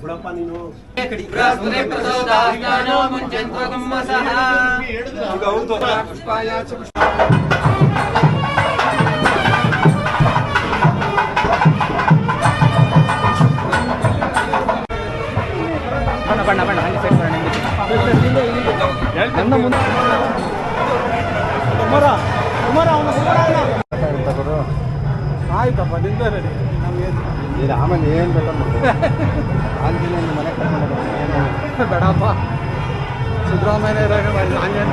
ಬಿಡಪ್ಪ ನೀನು ಬಣ್ಣ ಬಣ್ಣ ಮುಂದೆ ಕುಮಾರ ಕುಮಾರ ಅವನು ಕುಮಾರ ಆಯ್ತಪ್ಪ ನಿಂದ ರೆಡಿ ಇದು ಆಮೇಲೆ ಏನು ಬೇಕಾದ್ರೆ ಆಂಜನೇಯ ಮನೆ ಕರ್ಕೊಂಡು ಬೇಡಪ್ಪ. ಸಿದ್ದರಾಮಯ್ಯ ಇರಾಗ ಆಂಜನೇಯನ್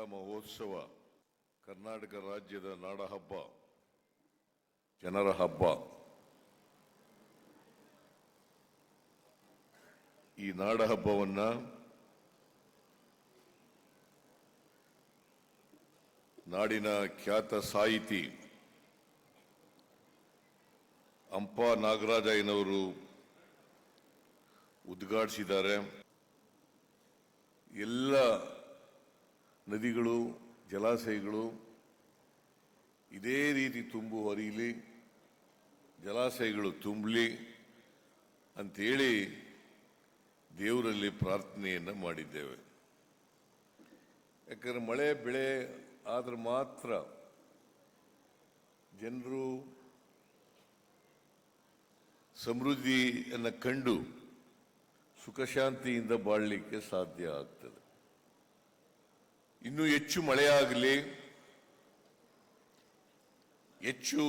ಮಹೋತ್ಸವ ಕರ್ನಾಟಕ ರಾಜ್ಯದ ನಾಡಹಬ್ಬ, ಜನರ ಹಬ್ಬ. ಈ ನಾಡಹಬ್ಬವನ್ನ ನಾಡಿನ ಖ್ಯಾತ ಸಾಹಿತಿ ಅಂಪ ನಾಗರಾಜಯ್ಯನವರು ಉದ್ಘಾಟಿಸಿದ್ದಾರೆ. ಎಲ್ಲ ನದಿಗಳು, ಜಲಾಶಯಗಳು, ಇದೇ ರೀತಿ ತುಂಬು ಹರಿಯಲಿ ಜಲಾಶಯಗಳು ತುಂಬಲಿ ಅಂತೇಳಿ ದೇವರಲ್ಲಿ ಪ್ರಾರ್ಥನೆಯನ್ನು ಮಾಡಿದ್ದೇವೆ. ಯಾಕಂದರೆ ಮಳೆ, ಬೆಳೆ ಆದರೆ ಮಾತ್ರ ಜನರು ಸಮೃದ್ಧಿಯನ್ನು ಕಂಡು ಸುಖಶಾಂತಿಯಿಂದ ಬಾಳಲಿಕ್ಕೆ ಸಾಧ್ಯ ಆಗ್ತದೆ. ಇನ್ನೂ ಹೆಚ್ಚು ಮಳೆಯಾಗಲಿ, ಹೆಚ್ಚು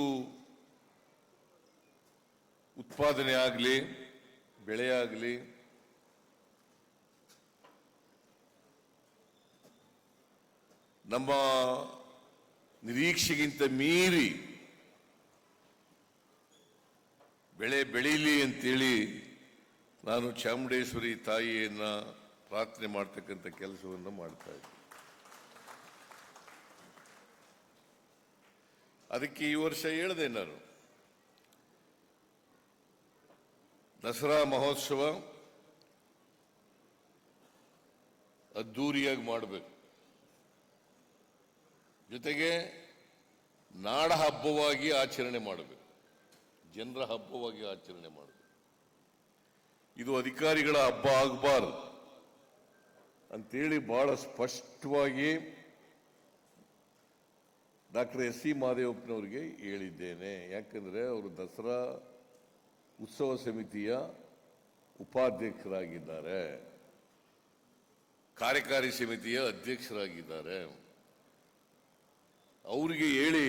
ಉತ್ಪಾದನೆ ಆಗಲಿ ಬೆಳೆಯಾಗಲಿ ನಮ್ಮ ನಿರೀಕ್ಷೆಗಿಂತ ಮೀರಿ ಬೆಳೆ ಬೆಳೀಲಿ ಅಂತೇಳಿ ನಾನು ಚಾಮುಂಡೇಶ್ವರಿ ತಾಯಿಯನ್ನು ಪ್ರಾರ್ಥನೆ ಮಾಡ್ತಕ್ಕಂಥ ಕೆಲಸವನ್ನು ಮಾಡ್ತಾ ಇದ್ದೆ ಅದಕ್ಕೆ ಈ ವರ್ಷ ಹೇಳಿದೆ ನಾನು. ದಸರಾ ಮಹೋತ್ಸವ ಅದ್ದೂರಿಯಾಗಿ ಮಾಡಬೇಕು. ಜೊತೆಗೆ ನಾಡ ಹಬ್ಬವಾಗಿ ಆಚರಣೆ ಮಾಡಬೇಕು. ಜನರ ಹಬ್ಬವಾಗಿ ಆಚರಣೆ ಮಾಡಬೇಕು. ಇದು ಅಧಿಕಾರಿಗಳ ಹಬ್ಬ ಆಗಬಾರ್ದು. ಅಂತೇಳಿ ಬಹಳ ಸ್ಪಷ್ಟವಾಗಿ ಡಾಕ್ಟರ್ ಎಸ್ ಸಿ ಮಹದೇವಪ್ಪನವರಿಗೆ ಹೇಳಿದ್ದೇನೆ. ಯಾಕಂದರೆ ಅವರು ದಸರಾ ಉತ್ಸವ ಸಮಿತಿಯ ಉಪಾಧ್ಯಕ್ಷರಾಗಿದ್ದಾರೆ. ಕಾರ್ಯಕಾರಿ ಸಮಿತಿಯ ಅಧ್ಯಕ್ಷರಾಗಿದ್ದಾರೆ. ಅವರಿಗೆ ಹೇಳಿ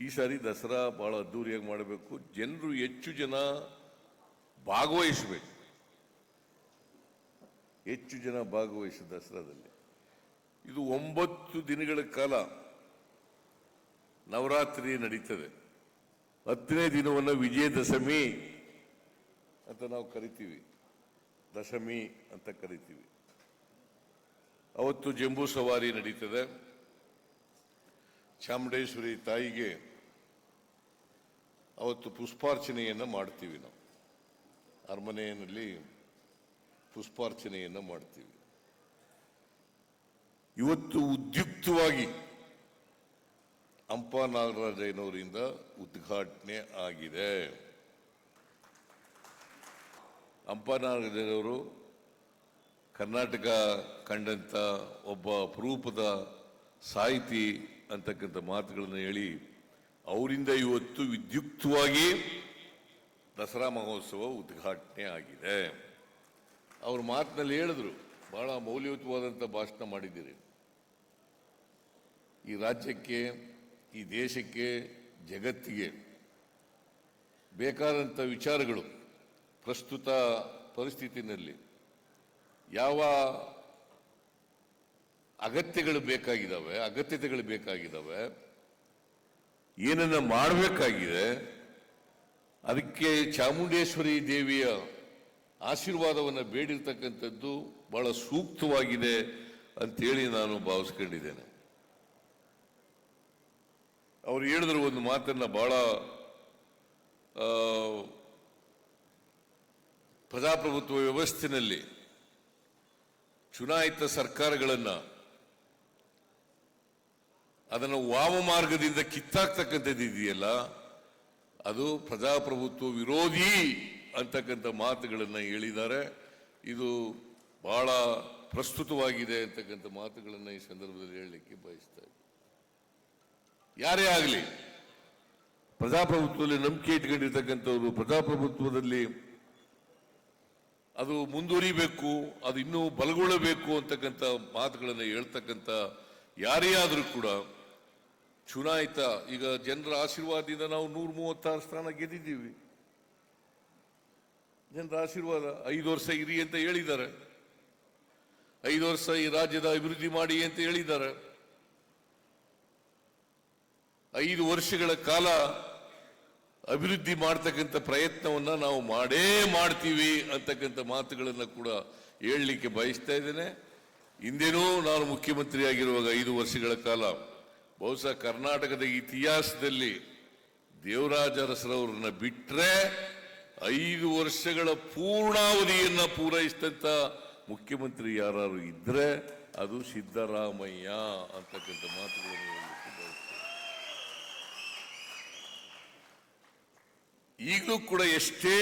ಈ ಸಾರಿ ದಸರಾ ಭಾಳ ಅದ್ದೂರಿಯಾಗಿ ಮಾಡಬೇಕು. ಜನರು ಹೆಚ್ಚು ಜನ ಭಾಗವಹಿಸಬೇಕು. ಹೆಚ್ಚು ಜನ ಭಾಗವಹಿಸಿ ದಸರಾದಲ್ಲಿ. ಇದು ಒಂಬತ್ತು ದಿನಗಳ ಕಾಲ ನವರಾತ್ರಿ ನಡೀತದೆ. ಹತ್ತನೇ ದಿನವನ್ನು ವಿಜಯದಶಮಿ ಅಂತ ನಾವು ಕರಿತೀವಿ. ದಶಮಿ ಅಂತ ಕರಿತೀವಿ. ಅವತ್ತು ಜಂಬೂ ಸವಾರಿ ನಡೀತದೆ. ಚಾಮುಂಡೇಶ್ವರಿ ತಾಯಿಗೆ ಅವತ್ತು ಪುಷ್ಪಾರ್ಚನೆಯನ್ನು ಮಾಡ್ತೀವಿ ನಾವು. ಅರಮನೆಯಲ್ಲಿ ಪುಷ್ಪಾರ್ಚನೆಯನ್ನು ಮಾಡ್ತೀವಿ. ಇವತ್ತು ಉದ್ಯುಕ್ತವಾಗಿ ಹಂಪ ನಾಗರಾಜಯ್ಯನವರಿಂದ ಉದ್ಘಾಟನೆ ಆಗಿದೆ. ಹಂಪ ನಾಗರಾಜಯ್ಯನವರು ಕರ್ನಾಟಕ ಕಂಡಂತ ಒಬ್ಬ ಅಪರೂಪದ ಸಾಹಿತಿ ಅಂತಕ್ಕಂಥ ಮಾತುಗಳನ್ನು ಹೇಳಿ, ಅವರಿಂದ ಇವತ್ತು ವಿದ್ಯುಕ್ತವಾಗಿ ದಸರಾ ಮಹೋತ್ಸವ ಉದ್ಘಾಟನೆ ಆಗಿದೆ. ಅವ್ರ ಮಾತಿನಲ್ಲಿ ಹೇಳಿದ್ರು, ಬಹಳ ಮೌಲ್ಯಯುತವಾದಂಥ ಭಾಷಣ ಮಾಡಿದ್ದೀರಿ. ಈ ರಾಜ್ಯಕ್ಕೆ ಈ ದೇಶಕ್ಕೆ, ಜಗತ್ತಿಗೆ ಬೇಕಾದಂಥ ವಿಚಾರಗಳು ಪ್ರಸ್ತುತ ಪರಿಸ್ಥಿತಿನಲ್ಲಿ ಯಾವ ಅಗತ್ಯಗಳು ಬೇಕಾಗಿದ್ದಾವೆ ಅಗತ್ಯತೆಗಳು ಬೇಕಾಗಿದ್ದಾವೆ ಏನನ್ನ ಮಾಡಬೇಕಾಗಿದೆ, ಅದಕ್ಕೆ ಚಾಮುಂಡೇಶ್ವರಿ ದೇವಿಯ ಆಶೀರ್ವಾದವನ್ನು ಬೇಡಿರ್ತಕ್ಕಂಥದ್ದು ಬಹಳ ಸೂಕ್ತವಾಗಿದೆ ಅಂತೇಳಿ ನಾನು ಭಾವಿಸ್ಕೊಂಡಿದ್ದೇನೆ. ಅವ್ರು ಹೇಳಿದ್ರು ಒಂದು ಮಾತನ್ನ ಬಹಳ ಆ, ಪ್ರಜಾಪ್ರಭುತ್ವ ವ್ಯವಸ್ಥೆಯಲ್ಲಿ ಚುನಾಯಿತ ಸರ್ಕಾರಗಳನ್ನು ಅದನ್ನು ವಾಮ ಮಾರ್ಗದಿಂದ ಕಿತ್ತಾಕ್ತಕ್ಕಂಥದ್ದು ಇದೆಯಲ್ಲ ಅದು ಪ್ರಜಾಪ್ರಭುತ್ವ ವಿರೋಧಿ ಅಂತಕ್ಕಂಥ ಮಾತುಗಳನ್ನು ಹೇಳಿದ್ದಾರೆ. ಇದು ಬಹಳ ಪ್ರಸ್ತುತವಾಗಿದೆ ಅಂತಕ್ಕಂಥ ಮಾತುಗಳನ್ನು ಈ ಸಂದರ್ಭದಲ್ಲಿ ಹೇಳಲಿಕ್ಕೆ ಬಯಸ್ತಾ ಯಾರೇ ಆಗಲಿ, ಪ್ರಜಾಪ್ರಭುತ್ವದಲ್ಲಿ ನಂಬಿಕೆ ಇಟ್ಕೊಂಡಿರ್ತಕ್ಕಂಥವ್ರು ಪ್ರಜಾಪ್ರಭುತ್ವದಲ್ಲಿ ಅದು ಮುಂದುವರಿಬೇಕು, ಅದು ಇನ್ನೂ ಬಲಗೊಳ್ಳಬೇಕು ಅಂತಕ್ಕಂಥ ಮಾತುಗಳನ್ನು ಹೇಳ್ತಕ್ಕಂಥ ಯಾರೇ ಆದರೂ ಕೂಡ ಚುನಾಯಿತ, ಈಗ ಜನರ ಆಶೀರ್ವಾದದಿಂದ ನಾವು ನೂರ ಮೂವತ್ತಾರು ಸ್ಥಾನ ಗೆದ್ದಿದ್ದೀವಿ. ಜನರ ಆಶೀರ್ವಾದ ಐದು ವರ್ಷ ಇರಿ ಅಂತ ಹೇಳಿದ್ದಾರೆ. ಐದು ವರ್ಷ ಈ ರಾಜ್ಯದ ಅಭಿವೃದ್ಧಿ ಮಾಡಿ ಅಂತ ಹೇಳಿದ್ದಾರೆ. ಐದು ವರ್ಷಗಳ ಕಾಲ ಅಭಿವೃದ್ಧಿ ಮಾಡ್ತಕ್ಕಂಥ ಪ್ರಯತ್ನವನ್ನ ನಾವು ಮಾಡೇ ಮಾಡ್ತೀವಿ ಅಂತಕ್ಕಂಥ ಮಾತುಗಳನ್ನು ಕೂಡ ಹೇಳಲಿಕ್ಕೆ ಬಯಸ್ತಾ ಇದ್ದೇನೆ. ಹಿಂದೇನೂ ನಾನು ಮುಖ್ಯಮಂತ್ರಿಯಾಗಿರುವಾಗ ಐದು ವರ್ಷಗಳ ಕಾಲ ಬಹುಶಃ ಕರ್ನಾಟಕದ ಇತಿಹಾಸದಲ್ಲಿ ದೇವರಾಜ ಅರಸರವ್ರನ್ನ ಬಿಟ್ರೆ ಐದು ವರ್ಷಗಳ ಪೂರ್ಣಾವಧಿಯನ್ನು ಪೂರೈಸಿದಂತ ಮುಖ್ಯಮಂತ್ರಿ ಯಾರು ಇದ್ದರೆ ಅದು ಸಿದ್ದರಾಮಯ್ಯ ಅಂತಕ್ಕಂಥ ಮಾತುಗಳನ್ನು ಹೇಳಲಿಕ್ಕೆ ಬಯಸ್ತೇನೆ ಈಗಲೂ ಕೂಡ ಎಷ್ಟೇ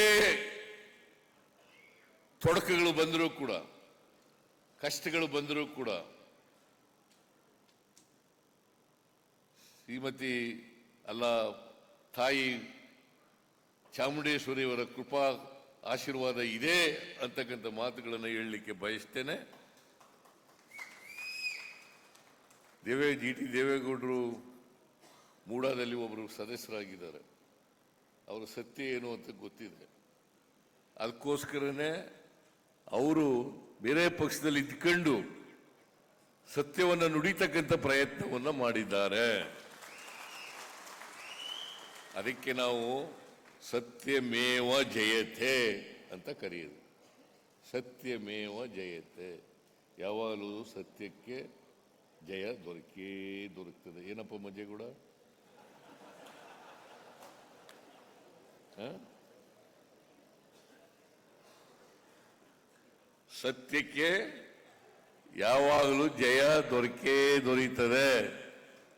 ತೊಡಕಗಳು ಬಂದರೂ ಕೂಡ, ಕಷ್ಟಗಳು ಬಂದರೂ ಕೂಡ, ಶ್ರೀಮತಿ ಅಲ್ಲ ತಾಯಿ ಚಾಮುಂಡೇಶ್ವರಿಯವರ ಕೃಪಾ ಆಶೀರ್ವಾದ ಇದೆ ಅಂತಕ್ಕಂಥ ಮಾತುಗಳನ್ನು ಹೇಳಲಿಕ್ಕೆ ಬಯಸ್ತೇನೆ. ದೇವೇ, ಜಿ ಟಿ ದೇವೇಗೌಡರು ಮೂಡಾದಲ್ಲಿ ಒಬ್ಬರು ಸದಸ್ಯರಾಗಿದ್ದಾರೆ. ಅವರ ಸತ್ಯ ಏನು ಅಂತ ಗೊತ್ತಿದೆ. ಅದಕ್ಕೋಸ್ಕರನೇ ಅವರು ಬೇರೆ ಪಕ್ಷದಲ್ಲಿ ಇದ್ಕೊಂಡು ಸತ್ಯವನ್ನು ನುಡಿತಕ್ಕಂಥ ಪ್ರಯತ್ನವನ್ನು ಮಾಡಿದ್ದಾರೆ. ಅದಕ್ಕೆ ನಾವು ಸತ್ಯಮೇವ ಜಯತೆ ಅಂತ ಕರೆಯೋದು. ಸತ್ಯಮೇವ ಜಯತೆ. ಯಾವಾಗಲೂ ಸತ್ಯಕ್ಕೆ ಜಯ ದೊರಕೇ ದೊರಕ್ತದೆ. ಏನಪ್ಪ ಮಜೆ ಹ? ಸತ್ಯಕ್ಕೆ ಯಾವಾಗಲೂ ಜಯ ದೊರಕೇ ದೊರೀತದೆ.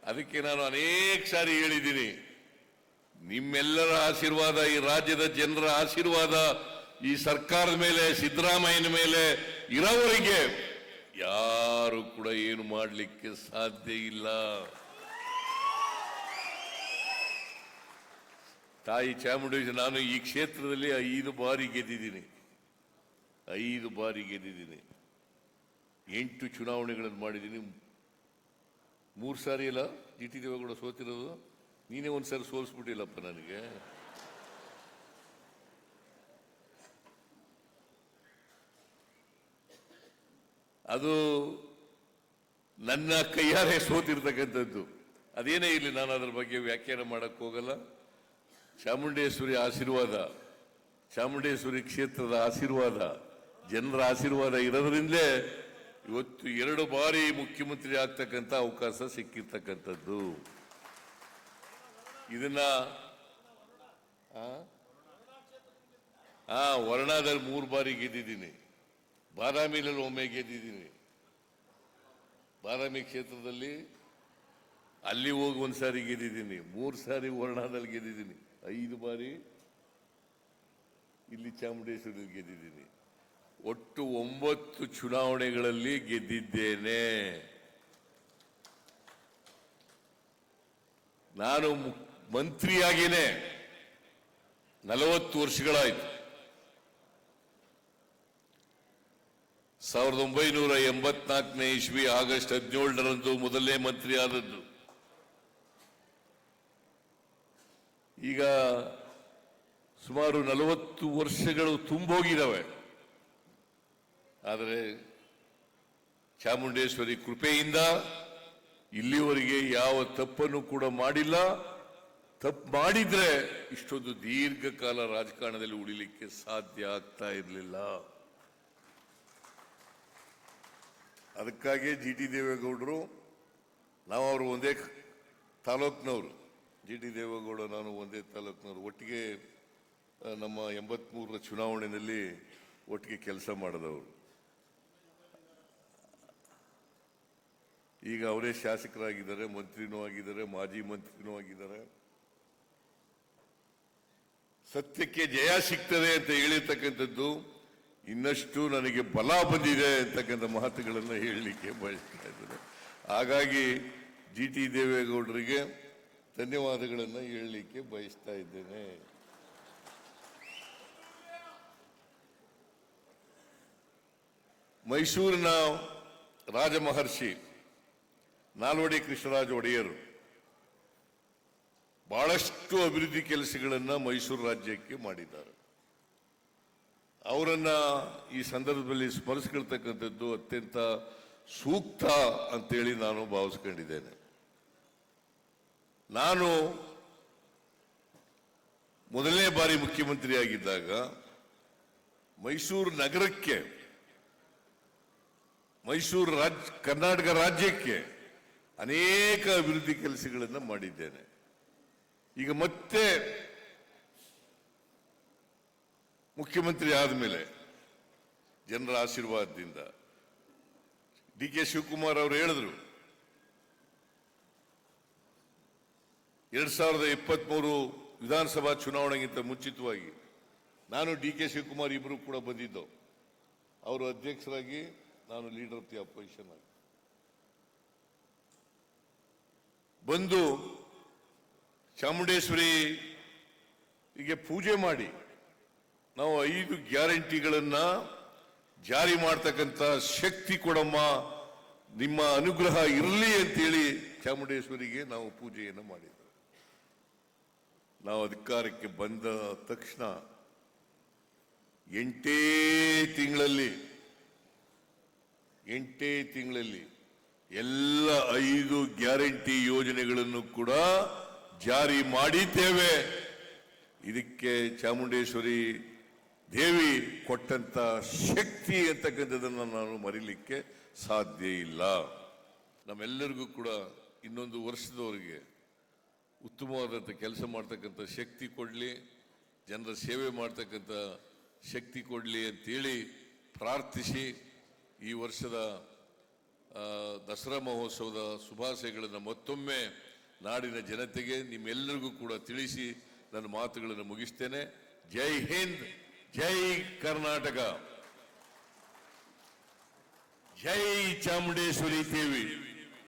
ಅದಕ್ಕೆ ನಾನು ಅನೇಕ ಸಾರಿ ಹೇಳಿದ್ದೀನಿ. ನಿಮ್ಮೆಲ್ಲರ ಆಶೀರ್ವಾದ, ಈ ರಾಜ್ಯದ ಜನರ ಆಶೀರ್ವಾದ, ಈ ಸರ್ಕಾರದ ಮೇಲೆ, ಸಿದ್ದರಾಮಯ್ಯನ ಮೇಲೆ ಇರೋವರಿಗೆ ಯಾರು ಕೂಡ ಏನು ಮಾಡಲಿಕ್ಕೆ ಸಾಧ್ಯ ಇಲ್ಲ. ತಾಯಿ ಚಾಮುಂಡೇಶ್ವರಿ, ನಾನು ಈ ಕ್ಷೇತ್ರದಲ್ಲಿ ಐದು ಬಾರಿ ಗೆದ್ದಿದ್ದೀನಿ. ಐದು ಬಾರಿ ಗೆದ್ದಿದ್ದೀನಿ. ಎಂಟು ಚುನಾವಣೆಗಳನ್ನು ಮಾಡಿದ್ದೀನಿ. ಮೂರು ಸಾರಿ ಇಲ್ಲ ಜಿ ಟಿ ದೇವೇಗೌಡ ಸೋತಿರೋದು. ನೀನೇ ಒಂದು ಸಾರಿ ಸೋಲಿಸ್ಬಿಟ್ಟಿಲ್ಲಪ್ಪ ನನಗೆ. ಅದು ನನ್ನ ಕೈಯಾರೆ ಸೋತಿರ್ತಕ್ಕಂಥದ್ದು. ಅದೇನೇ ಇರಲಿ, ನಾನು ಅದ್ರ ಬಗ್ಗೆ ವ್ಯಾಖ್ಯಾನ ಮಾಡೋಕ್ಕೋಗಲ್ಲ ಚಾಮುಂಡೇಶ್ವರಿ ಆಶೀರ್ವಾದ, ಚಾಮುಂಡೇಶ್ವರಿ ಕ್ಷೇತ್ರದ ಆಶೀರ್ವಾದ, ಜನರ ಆಶೀರ್ವಾದ ಇರೋದ್ರಿಂದಲೇ ಇವತ್ತು ಎರಡು ಬಾರಿ ಮುಖ್ಯಮಂತ್ರಿ ಆಗ್ತಕ್ಕಂಥ ಅವಕಾಶ ಸಿಕ್ಕಿರ್ತಕ್ಕಂಥದ್ದು. ಇದನ್ನ ಹಾ ವರ್ಣಾದಲ್ಲಿ ಮೂರು ಬಾರಿ ಗೆದ್ದಿದ್ದೀನಿ. ಬಾದಾಮಿಲಲ್ಲಿ ಒಮ್ಮೆ ಗೆದ್ದಿದ್ದೀನಿ. ಬಾದಾಮಿ ಕ್ಷೇತ್ರದಲ್ಲಿ ಅಲ್ಲಿ ಹೋಗಿ ಒಂದು ಸಾರಿ ಗೆದ್ದಿದ್ದೀನಿ, ಮೂರು ಸಾರಿ ವರ್ಣಾದಲ್ಲಿ ಗೆದ್ದಿದ್ದೀನಿ. ಐದು ಬಾರಿ ಇಲ್ಲಿ ಚಾಮುಂಡೇಶ್ವರಿ ಗೆದ್ದಿದ್ದೀನಿ. ಒಟ್ಟು ಒಂಬತ್ತು ಚುನಾವಣೆಗಳಲ್ಲಿ ಗೆದ್ದಿದ್ದೇನೆ. ನಾನು ಮಂತ್ರಿಯಾಗಿನೇ ನಲವತ್ತು ವರ್ಷಗಳಾಯ್ತು. ಸಾವಿರದ ಒಂಬೈನೂರ ಎಂಬತ್ನಾಲ್ಕನೇ ಇಸ್ವಿ ಆಗಸ್ಟ್ ಹದಿನೇಳರಂದು ಮೊದಲನೇ ಮಂತ್ರಿ ಈಗ ಸುಮಾರು ನಲವತ್ತು ವರ್ಷಗಳು ತುಂಬೋಗಿದ್ದಾವೆ. ಆದರೆ ಚಾಮುಂಡೇಶ್ವರಿ ಕೃಪೆಯಿಂದ ಇಲ್ಲಿವರೆಗೆ ಯಾವ ತಪ್ಪನ್ನು ಕೂಡ ಮಾಡಿಲ್ಲ. ತಪ್ಪು ಮಾಡಿದ್ರೆ ಇಷ್ಟೊಂದು ದೀರ್ಘಕಾಲ ರಾಜಕಾರಣದಲ್ಲಿ ಉಳಿಲಿಕ್ಕೆ ಸಾಧ್ಯ ಆಗ್ತಾ ಇರಲಿಲ್ಲ. ಅದಕ್ಕಾಗಿ ಜಿ ಟಿ ದೇವೇಗೌಡರು, ನಾವು ಅವರು ಒಂದೇ ತಾಲೂಕ್ನವರು. ಜಿ ಡಿ ದೇವೇಗೌಡ ನಾನು ಒಂದೇ ತಾಲೂಕಿನವರು. ಒಟ್ಟಿಗೆ ನಮ್ಮ ಎಂಬತ್ಮೂರರ ಚುನಾವಣೆಯಲ್ಲಿ ಒಟ್ಟಿಗೆ ಕೆಲಸ ಮಾಡಿದವರು. ಈಗ ಅವರೇ ಶಾಸಕರಾಗಿದ್ದಾರೆ, ಮಂತ್ರಿನೂ ಆಗಿದ್ದಾರೆ, ಮಾಜಿ ಮಂತ್ರಿನೂ ಆಗಿದ್ದಾರೆ. ಸತ್ಯಕ್ಕೆ ಜಯ ಸಿಗ್ತದೆ ಅಂತ ಹೇಳಿರ್ತಕ್ಕಂಥದ್ದು, ಇನ್ನಷ್ಟು ನನಗೆ ಬಲ ಬಂದಿದೆ ಅಂತಕ್ಕಂಥ ಮಾತುಗಳನ್ನು ಹೇಳಲಿಕ್ಕೆ ಬಯಸ್ತಾ ಇದ್ದಾರೆ ಹಾಗಾಗಿ ಜಿ ಟಿ ದೇವೇಗೌಡರಿಗೆ ಧನ್ಯವಾದಗಳನ್ನು ಹೇಳಲಿಕ್ಕೆ ಬಯಸ್ತಾ ಇದ್ದೇನೆ. ಮೈಸೂರಿನ ರಾಜಮಹರ್ಷಿ ನಾಲ್ವಡಿ ಕೃಷ್ಣರಾಜ ಒಡೆಯರು ಬಹಳಷ್ಟು ಅಭಿವೃದ್ಧಿ ಕೆಲಸಗಳನ್ನು ಮೈಸೂರು ರಾಜ್ಯಕ್ಕೆ ಮಾಡಿದ್ದಾರೆ. ಅವರನ್ನು ಈ ಸಂದರ್ಭದಲ್ಲಿ ಸ್ಮರಿಸ್ಕೊಳ್ತಕ್ಕಂಥದ್ದು ಅತ್ಯಂತ ಸೂಕ್ತ ಅಂತೇಳಿ ನಾನು ಭಾವಿಸ್ಕೊಂಡಿದ್ದೇನೆ. ನಾನು ಮೊದಲನೇ ಬಾರಿ ಮುಖ್ಯಮಂತ್ರಿಯಾಗಿದ್ದಾಗ ಮೈಸೂರು ನಗರಕ್ಕೆ, ಮೈಸೂರು ರಾಜ್ಯ ಕರ್ನಾಟಕ ರಾಜ್ಯಕ್ಕೆ ಅನೇಕ ಅಭಿವೃದ್ಧಿ ಕೆಲಸಗಳನ್ನು ಮಾಡಿದ್ದೇನೆ. ಈಗ ಮತ್ತೆ ಮುಖ್ಯಮಂತ್ರಿ ಆದಮೇಲೆ ಜನರ ಆಶೀರ್ವಾದದಿಂದ ಡಿ ಕೆ ಶಿವಕುಮಾರ್ ಅವರು ಹೇಳಿದ್ರು ಎರಡ್ ಸಾವಿರದ ಇಪ್ಪತ್ಮೂರು ವಿಧಾನಸಭಾ ಚುನಾವಣೆಗಿಂತ ಮುಂಚಿತವಾಗಿ ನಾನು ಡಿ ಕೆ ಶಿವಕುಮಾರ್ ಇಬ್ಬರು ಕೂಡ ಬಂದಿದ್ದು. ಅವರು ಅಧ್ಯಕ್ಷರಾಗಿ ನಾನು ಲೀಡರ್ ಆಫ್ ದಿ ಅಪೋಸಿಷನ್ ಆಗಿ. ಬಂದು ಚಾಮುಂಡೇಶ್ವರಿ ಗೆ ಪೂಜೆ ಮಾಡಿ ನಾವು ಐದು ಗ್ಯಾರಂಟಿಗಳನ್ನ ಜಾರಿ ಮಾಡ್ತಕ್ಕಂಥ ಶಕ್ತಿ ಕೊಡಮ್ಮ, ನಿಮ್ಮ ಅನುಗ್ರಹ ಇರಲಿ ಅಂತೇಳಿ ಚಾಮುಂಡೇಶ್ವರಿಗೆ ನಾವು ಪೂಜೆಯನ್ನು ಮಾಡಿದ್ದೇವೆ ನಾವು ಅಧಿಕಾರಕ್ಕೆ ಬಂದ ತಕ್ಷಣ ಎಂಟೇ ತಿಂಗಳಲ್ಲಿ ಎಂಟೇ ತಿಂಗಳಲ್ಲಿ ಎಲ್ಲ ಐದು ಗ್ಯಾರಂಟಿ ಯೋಜನೆಗಳನ್ನು ಕೂಡ ಜಾರಿ ಮಾಡಿದ್ದೇವೆ. ಇದಕ್ಕೆ ಚಾಮುಂಡೇಶ್ವರಿ ದೇವಿ ಕೊಟ್ಟಂತ ಶಕ್ತಿ ಅಂತಕ್ಕಂಥದ್ದನ್ನು ನಾನು ಮರಿಲಿಕ್ಕೆ ಸಾಧ್ಯ ಇಲ್ಲ. ನಮ್ಮೆಲ್ಲರಿಗೂ ಕೂಡ ಇನ್ನೊಂದು ವರ್ಷದವರೆಗೆ ಉತ್ತಮವಾದಂಥ ಕೆಲಸ ಮಾಡ್ತಕ್ಕಂಥ ಶಕ್ತಿ ಕೊಡಲಿ, ಜನರ ಸೇವೆ ಮಾಡ್ತಕ್ಕಂಥ ಶಕ್ತಿ ಕೊಡಲಿ ಅಂತೇಳಿ ಪ್ರಾರ್ಥಿಸಿ ಈ ವರ್ಷದ ದಸರಾ ಮಹೋತ್ಸವದ ಶುಭಾಶಯಗಳನ್ನು ಮತ್ತೊಮ್ಮೆ ನಾಡಿನ ಜನತೆಗೆ ನಿಮ್ಮೆಲ್ಲರಿಗೂ ಕೂಡ ತಿಳಿಸಿ ನನ್ನ ಮಾತುಗಳನ್ನು ಮುಗಿಸ್ತೇನೆ. ಜೈ ಹಿಂದ್, ಜೈ ಕರ್ನಾಟಕ. ಜೈ ಚಾಮುಂಡೇಶ್ವರಿ ದೇವಿ.